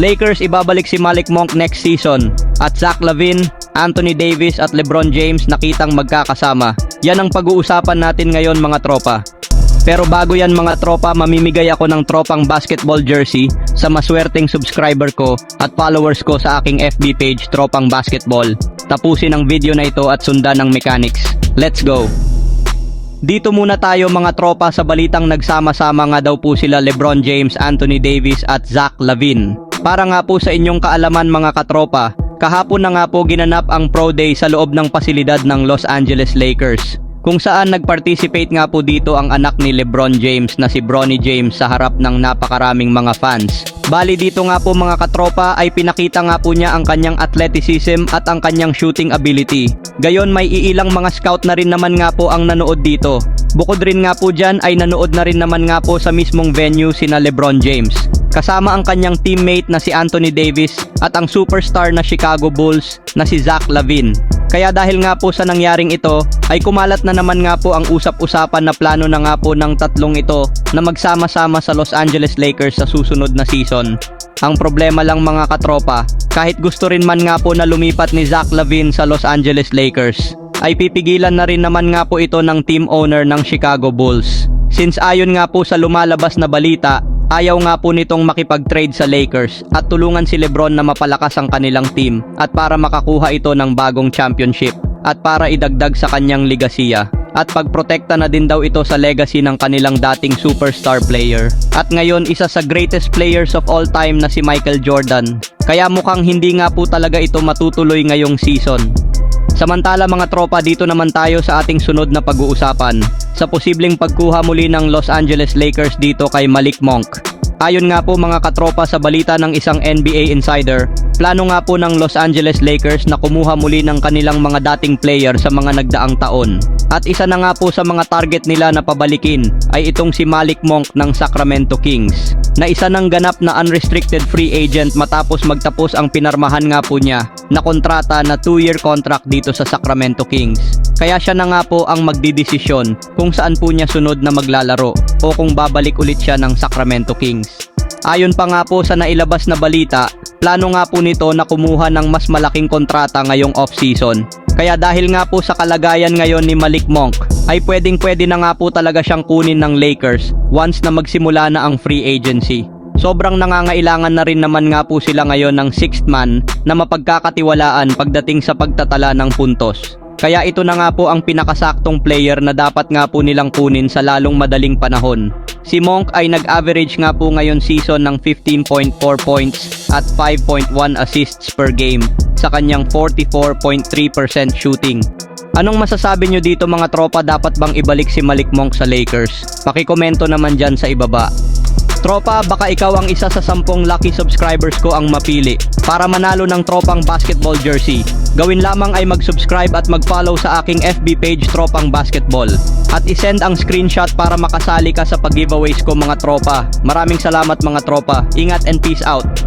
Lakers ibabalik si Malik Monk next season at Zach Lavin, Anthony Davis at LeBron James nakitang magkakasama. Yan ang pag-uusapan natin ngayon mga tropa. Pero bago yan mga tropa, mamimigay ako ng tropang basketball jersey sa maswerteng subscriber ko at followers ko sa aking FB page Tropang Basketball. Tapusin ang video na ito at sundan ng mechanics. Let's go! Dito muna tayo mga tropa sa balitang nagsama-sama nga daw po sila Lebron James, Anthony Davis at Zach Lavin. Para nga po sa inyong kaalaman mga katropa, kahapon na nga po ginanap ang Pro Day sa loob ng pasilidad ng Los Angeles Lakers. Kung saan nag-participate nga po dito ang anak ni Lebron James na si Bronny James sa harap ng napakaraming mga fans. Bali dito nga po mga katropa ay pinakita nga po niya ang kanyang athleticism at ang kanyang shooting ability. Gayon may iilang mga scout na rin naman nga po ang nanood dito. Bukod rin nga po dyan ay nanood na rin naman nga po sa mismong venue sina Lebron James. Kasama ang kanyang teammate na si Anthony Davis at ang superstar na Chicago Bulls na si Zach Lavin. Kaya dahil nga po sa nangyaring ito, ay kumalat na naman nga po ang usap-usapan na plano na nga po ng tatlong ito na magsama-sama sa Los Angeles Lakers sa susunod na season. Ang problema lang mga katropa, kahit gusto rin man nga po na lumipat ni Zach Lavin sa Los Angeles Lakers, ay pipigilan na rin naman nga po ito ng team owner ng Chicago Bulls. Since ayon nga po sa lumalabas na balita, ayaw nga po nitong makipag-trade sa Lakers at tulungan si Lebron na mapalakas ang kanilang team at para makakuha ito ng bagong championship at para idagdag sa kanyang ligasiya at pagprotekta na din daw ito sa legacy ng kanilang dating superstar player. At ngayon isa sa greatest players of all time na si Michael Jordan. Kaya mukhang hindi nga po talaga ito matutuloy ngayong season. Samantala mga tropa dito naman tayo sa ating sunod na pag-uusapan sa posibleng pagkuha muli ng Los Angeles Lakers dito kay Malik Monk. Ayon nga po mga katropa sa balita ng isang NBA insider, plano nga po ng Los Angeles Lakers na kumuha muli ng kanilang mga dating player sa mga nagdaang taon. At isa na nga po sa mga target nila na pabalikin ay itong si Malik Monk ng Sacramento Kings na isa ng ganap na unrestricted free agent matapos magtapos ang pinarmahan nga po niya na kontrata na 2-year contract dito sa Sacramento Kings. Kaya siya na nga po ang magdidesisyon kung saan po niya sunod na maglalaro o kung babalik ulit siya ng Sacramento Kings. Ayon pa nga po sa nailabas na balita, plano nga po nito na kumuha ng mas malaking kontrata ngayong off-season. Kaya dahil nga po sa kalagayan ngayon ni Malik Monk, ay pwedeng pwede na nga po talaga siyang kunin ng Lakers once na magsimula na ang free agency. Sobrang nangangailangan na rin naman nga po sila ngayon ng sixth man na mapagkakatiwalaan pagdating sa pagtatala ng puntos. Kaya ito na nga po ang pinakasaktong player na dapat nga po nilang kunin sa lalong madaling panahon. Si Monk ay nag-average nga po ngayon season ng 15.4 points at 5.1 assists per game sa kanyang 44.3% shooting. Anong masasabi nyo dito mga tropa dapat bang ibalik si Malik Monk sa Lakers? Pakikomento naman dyan sa ibaba. Tropa, baka ikaw ang isa sa sampung lucky subscribers ko ang mapili para manalo ng tropang basketball jersey. Gawin lamang ay mag-subscribe at mag-follow sa aking FB page Tropang Basketball. At isend ang screenshot para makasali ka sa pag-giveaways ko mga tropa. Maraming salamat mga tropa. Ingat and peace out.